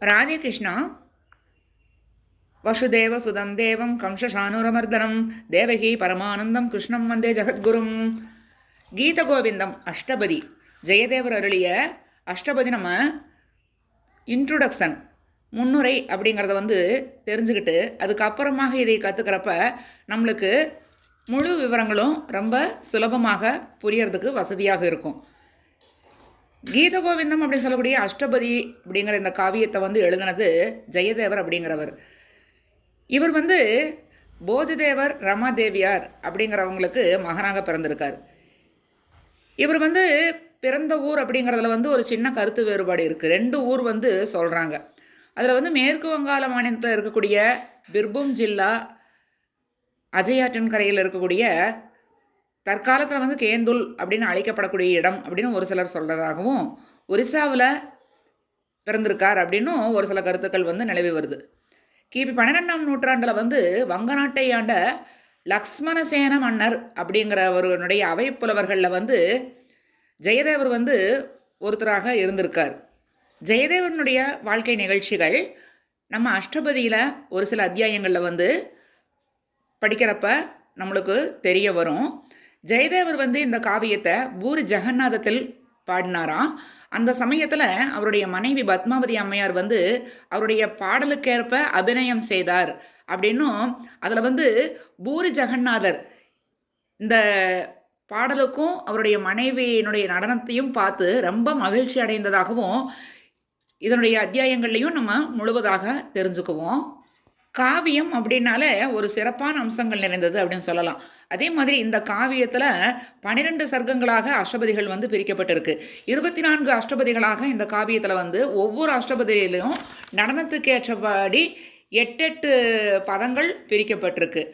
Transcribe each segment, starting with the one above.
ராதேகிருஷ்ணா. வசுதேவ சுதம் தேவம் கம்சசானுரமர்தனம் தேவகி பரமானந்தம் கிருஷ்ணம் வந்தே ஜெகத்குரும். கீத கோவிந்தம் அஷ்டபதி. ஜெயதேவர் அருளிய அஷ்டபதி நம்ம இன்ட்ரொடக்ஷன் முன்னுரை அப்படிங்கிறத வந்து தெரிஞ்சுக்கிட்டு அதுக்கப்புறமாக இதை கற்றுக்கிறப்ப நம்மளுக்கு முழு விவரங்களும் ரொம்ப சுலபமாக புரியறதுக்கு வசதியாக இருக்கும். கீத கோவிந்தம் அப்படின்னு சொல்லக்கூடிய அஷ்டபதி அப்படிங்கிற இந்த காவியத்தை வந்து எழுதினது ஜெயதேவர் அப்படிங்கிறவர். இவர் வந்து போதிதேவர் ரமாதேவியார் அப்படிங்கிறவங்களுக்கு மகனாக பிறந்திருக்கார். இவர் வந்து பிறந்த ஊர் அப்படிங்கிறதுல வந்து ஒரு சின்ன கருத்து வேறுபாடு இருக்குது ரெண்டு ஊர் வந்து சொல்கிறாங்க அதில் வந்து மேற்கு வங்காள மாநிலத்தில் இருக்கக்கூடிய பிர்பும் ஜில்லா அஜயாற்றின் கரையில் இருக்கக்கூடிய தற்காலத்தில் வந்து கேந்துல் அப்படின்னு அழைக்கப்படக்கூடிய இடம் அப்படின்னு ஒரு சிலர் சொல்கிறதாகவும் ஒரிசாவில் பிறந்திருக்கார் அப்படின்னும் ஒரு சில கருத்துக்கள் வந்து நிலவி வருது. கிபி பன்னிரெண்டாம் நூற்றாண்டில் வந்து வங்க நாட்டை ஆண்ட லக்ஷ்மணசேன மன்னர் அப்படிங்கிறவருடைய அவைப்புலவர்களில் வந்து ஜெயதேவர் வந்து ஒருத்தராக இருந்திருக்கார். ஜெயதேவனுடைய வாழ்க்கை நிகழ்ச்சிகள் நம்ம அஷ்டபதியில் ஒரு சில அத்தியாயங்களில் வந்து படிக்கிறப்ப நம்மளுக்கு தெரிய வரும். ஜெயதேவர் வந்து இந்த காவியத்தை பூரி ஜெகநாதத்தில் பாடினாராம் அந்த சமயத்தில் அவருடைய மனைவி பத்மாவதி அம்மையார் வந்து அவருடைய பாடலுக்கேற்ப அபிநயம் செய்தார் அப்படின்னும் அதில் வந்து பூரி ஜெகநாதர் இந்த பாடலுக்கும் அவருடைய மனைவியினுடைய நடனத்தையும் பார்த்து ரொம்ப மகிழ்ச்சி அடைந்ததாகவும் இதனுடைய அத்தியாயங்கள்லையும் நம்ம முழுவதாக தெரிஞ்சுக்குவோம். காவியம் அப்படின்னாலே ஒரு சிறப்பான அம்சங்கள் நிறைந்தது அப்படின்னு சொல்லலாம். அதே மாதிரி இந்த காவியத்தில் பன்னிரெண்டு சர்க்கங்களாக அஷ்டபதிகள் வந்து பிரிக்கப்பட்டிருக்கு. இருபத்தி நான்கு அஷ்டபதிகளாக இந்த காவியத்தில் வந்து ஒவ்வொரு அஷ்டபதியிலும் நடனத்துக்கு ஏற்றபடி எட்டெட்டு பதங்கள் பிரிக்கப்பட்டிருக்கு.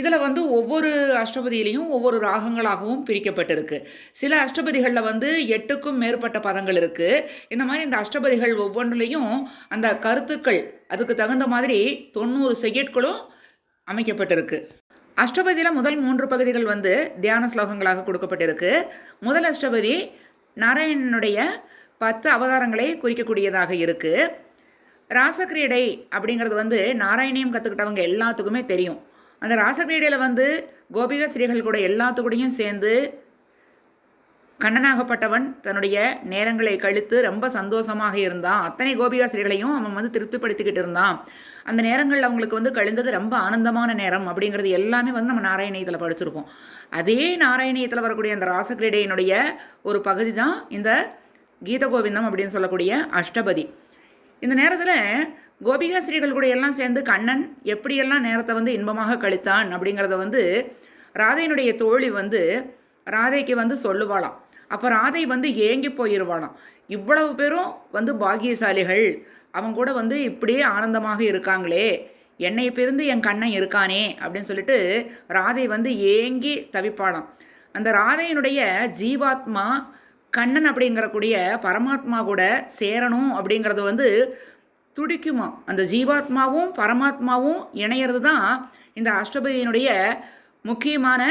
இதில் வந்து ஒவ்வொரு அஷ்டபதியிலையும் ஒவ்வொரு ராகங்களாகவும் பிரிக்கப்பட்டிருக்கு. சில அஷ்டபதிகளில் வந்து எட்டுக்கும் மேற்பட்ட பதங்கள் இருக்குது இந்த மாதிரி இந்த அஷ்டபதிகள் ஒவ்வொன்றுலேயும் அந்த கருத்துக்கள் அதுக்கு தகுந்த மாதிரி தொண்ணூறு செய்யட்களும் அமைக்கப்பட்டிருக்கு. அஷ்டபதியில் முதல் மூன்று பகுதிகள் வந்து தியான ஸ்லோகங்களாக கொடுக்கப்பட்டிருக்கு. முதல் அஷ்டபதி நாராயணனுடைய பத்து அவதாரங்களை குறிக்கக்கூடியதாக இருக்குது ராசக்கிரீடை அப்படிங்கிறது வந்து நாராயணியம் கற்றுக்கிட்டவங்க எல்லாத்துக்குமே தெரியும். அந்த ராசக்கிரீடையில் வந்து கோபிகா ஸ்ரீகள் கூட எல்லாத்துக்கூடையும் சேர்ந்து கண்ணனாகப்பட்டவன் தன்னுடைய நேரங்களை கழித்து ரொம்ப சந்தோஷமாக இருந்தான். அத்தனை கோபிகா ஸ்ரீகளையும் அவன் வந்து திருப்திப்படுத்திக்கிட்டு இருந்தான். அந்த நேரங்களில் அவங்களுக்கு வந்து கழிந்தது ரொம்ப ஆனந்தமான நேரம் அப்படிங்கிறது எல்லாமே வந்து நம்ம நாராயணியத்தில் படிச்சிருப்போம். அதே நாராயணியத்தில் வரக்கூடிய அந்த ராசக்கிரீடையினுடைய ஒரு பகுதி தான் இந்த கீத கோவிந்தம் அப்படின்னு சொல்லக்கூடிய அஷ்டபதி. இந்த நேரத்தில் கோபிகா ஸ்ரீகள் கூட எல்லாம் சேர்ந்து கண்ணன் எப்படியெல்லாம் நேரத்தை வந்து இன்பமாக கழித்தான் அப்படிங்கிறத வந்து ராதையினுடைய தோழி வந்து ராதைக்கு வந்து சொல்லுவாளாம். அப்போ ராதை வந்து ஏங்கி போயிடுவாளாம் இவ்வளவு பேரும் வந்து பாக்கியசாலிகள். அவங்க கூட வந்து இப்படியே ஆனந்தமாக இருக்காங்களே. என்னை பிரிந்து என் கண்ணன் இருக்கானே அப்படின்னு சொல்லிட்டு ராதை வந்து ஏங்கி தவிப்பாளாம். அந்த ராதையினுடைய ஜீவாத்மா கண்ணன் அப்படிங்கிறக்கூடிய பரமாத்மா கூட சேரணும் அப்படிங்கிறது வந்து துடிக்குமா. அந்த ஜீவாத்மாவும் பரமாத்மாவும் இணையிறது தான் இந்த அஷ்டபதியினுடைய முக்கியமான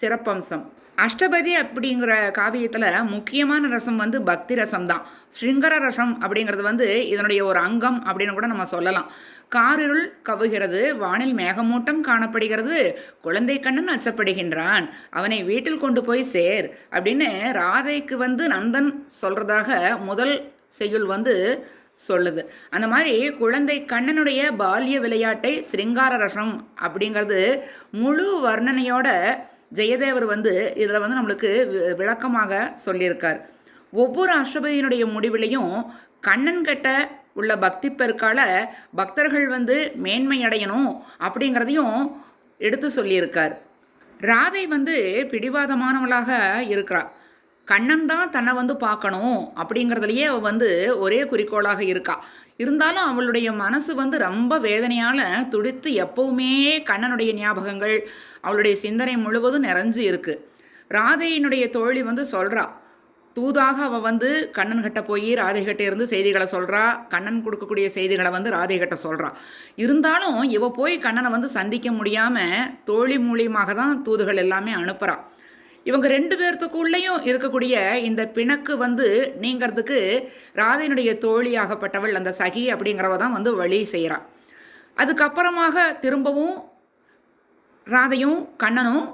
சிறப்பம்சம். அஷ்டபதி அப்படிங்கிற காவியத்தில் முக்கியமான ரசம் வந்து பக்தி ரசம் தான் ஸ்ருங்கர ரசம் அப்படிங்கிறது வந்து இதனுடைய ஒரு அங்கம் அப்படின்னு கூட நம்ம சொல்லலாம். காரிருள் கவுகிறது வானில் மேகமூட்டம் காணப்படுகிறது குழந்தை கண்ணன் அச்சப்படுகின்றான் அவனை வீட்டில் கொண்டு போய் சேர் அப்படின்னு ராதைக்கு வந்து நந்தன் சொல்கிறதாக முதல் செய்யுள் வந்து சொல்லுது. அந்த மாதிரி குழந்தை கண்ணனுடைய பால்ய விளையாட்டை சிருங்கார ரசம் அப்படிங்கிறது முழு வர்ணனையோட ஜெயதேவர் வந்து இதில் வந்து நம்மளுக்கு விளக்கமாக சொல்லியிருக்கார். ஒவ்வொரு அஷ்டபதியினுடைய முடிவிலையும் கண்ணன் கட்ட உள்ள பக்தி பெருக்கால பக்தர்கள் வந்து மேன்மை அடையணும் அப்படிங்கிறதையும் எடுத்து சொல்லியிருக்கார். ராதை வந்து பிடிவாதமானவளாக இருக்கிறாள் கண்ணன் தான் தன்னை வந்து பார்க்கணும் அப்படிங்கிறதுலையே அவள் வந்து ஒரே குறிக்கோளாக இருக்கா. இருந்தாலும் அவளுடைய மனசு வந்து ரொம்ப வேதனையால் துடித்து எப்பவுமே கண்ணனுடைய ஞாபகங்கள் அவளுடைய சிந்தனை முழுவதும் நிறைஞ்சு இருக்குது ராதையினுடைய தோழி வந்து சொல்கிறா தூதாக அவள் வந்து கண்ணன் கிட்ட போய் ராதைகிட்ட இருந்து செய்திகளை சொல்கிறா கண்ணன் கொடுக்கக்கூடிய செய்திகளை வந்து ராதை கிட்ட சொல்கிறா இருந்தாலும் இவ போய் கண்ணனை வந்து சந்திக்க முடியாமல் தோழி மூலியமாக தான் தூதுகள் எல்லாமே அனுப்புகிறாள் இவங்க ரெண்டு பேர்த்துக்குள்ளேயும் இருக்கக்கூடிய இந்த பிணக்கு வந்து நீங்கிறதுக்கு ராதையினுடைய தோழியாகப்பட்டவள் அந்த சகி அப்படிங்கிறவ தான் வந்து வழி செய்கிறாள் அதுக்கப்புறமாக திரும்பவும் ராதையும் கண்ணனும்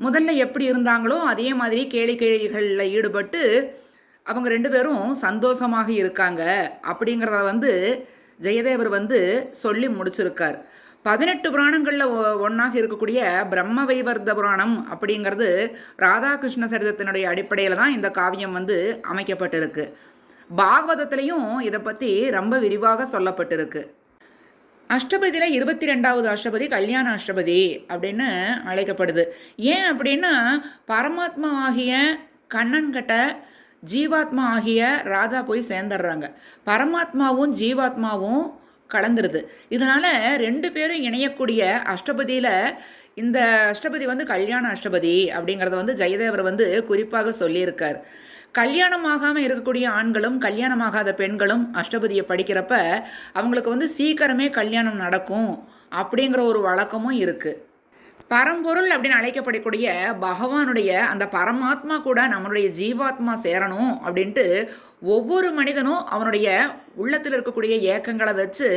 முதல்ல எப்படி இருந்தாங்களோ அதே மாதிரி கேலி கேளிகளில் ஈடுபட்டு அவங்க ரெண்டு பேரும் சந்தோஷமாக இருக்காங்க அப்படிங்கிறத வந்து ஜெயதேவர் வந்து சொல்லி முடிச்சிருக்கார். பதினெட்டு புராணங்களில் ஒன்றாக இருக்கக்கூடிய பிரம்ம வைவர்த புராணம் அப்படிங்கிறது ராதாகிருஷ்ண சரிதத்தினுடைய அடிப்படையில் தான் இந்த காவியம் வந்து அமைக்கப்பட்டிருக்கு. பாகவதத்திலையும் இதை பற்றி ரொம்ப விரிவாக சொல்லப்பட்டிருக்கு. அஷ்டபதியில் இருபத்தி ரெண்டாவது அஷ்டபதி கல்யாண அஷ்டபதி அப்படின்னு அழைக்கப்படுது. ஏன் அப்படின்னா பரமாத்மா ஆகிய கண்ணன்கிட்ட ஜீவாத்மா ஆகிய ராதா போய் சேர்ந்துடுறாங்க. பரமாத்மாவும் ஜீவாத்மாவும் கலந்துருது. இதனால் ரெண்டு பேரும் இணையக்கூடிய அஷ்டபதியில் இந்த அஷ்டபதி வந்து கல்யாண அஷ்டபதி அப்படிங்கிறத வந்து ஜெயதேவர் வந்து குறிப்பாக சொல்லியிருக்கார். கல்யாணம் ஆகாமல் இருக்கக்கூடிய ஆண்களும் கல்யாணமாகாத பெண்களும் அஷ்டபதியை படிக்கிறப்ப அவங்களுக்கு வந்து சீக்கிரமே கல்யாணம் நடக்கும் அப்படிங்கிற ஒரு வழக்கமும் இருக்குது பரம்பொருள் அப்படின்னு அழைக்கப்படக்கூடிய பகவானுடைய அந்த பரமாத்மா கூட நம்மளுடைய ஜீவாத்மா சேரணும் அப்படின்ட்டு ஒவ்வொரு மனிதனும் அவனுடைய உள்ளத்தில் இருக்கக்கூடிய ஏக்கங்களை வச்சு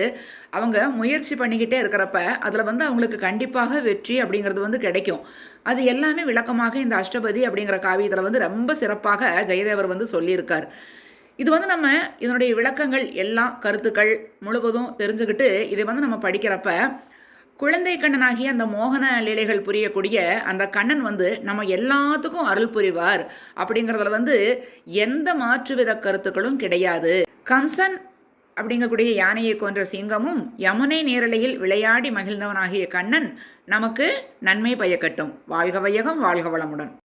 அவங்க முயற்சி பண்ணிக்கிட்டே இருக்கிறப்ப அதில் வந்து அவங்களுக்கு கண்டிப்பாக வெற்றி அப்படிங்கிறது வந்து கிடைக்கும். அது எல்லாமே விளக்கமாக இந்த அஷ்டபதி அப்படிங்கிற காவியத்தில் வந்து ரொம்ப சிறப்பாக ஜெயதேவர் வந்து சொல்லியிருக்கார். இது வந்து நம்ம இதனுடைய விளக்கங்கள் எல்லாம் கருத்துக்கள் முழுவதும் தெரிஞ்சுக்கிட்டு இதை வந்து நம்ம படிக்கிறப்ப குழந்தை கண்ணனாகிய அந்த மோகன லீலைகள் புரியக்கூடிய அந்த கண்ணன் வந்து நம்ம எல்லாத்துக்கும் அருள் புரிவார். அப்படிங்கிறதுல வந்து எந்த மாற்றுவித கருத்துக்களும் கிடையாது. கம்சன் அப்படிங்கக்கூடிய யானையை கொன்ற சிங்கமும் யமுனை நேரலையில் விளையாடி மகிழ்ந்தவனாகிய கண்ணன் நமக்கு நன்மை பயக்கட்டும். வாழ்க வையகம் வாழ்க வளமுடன்.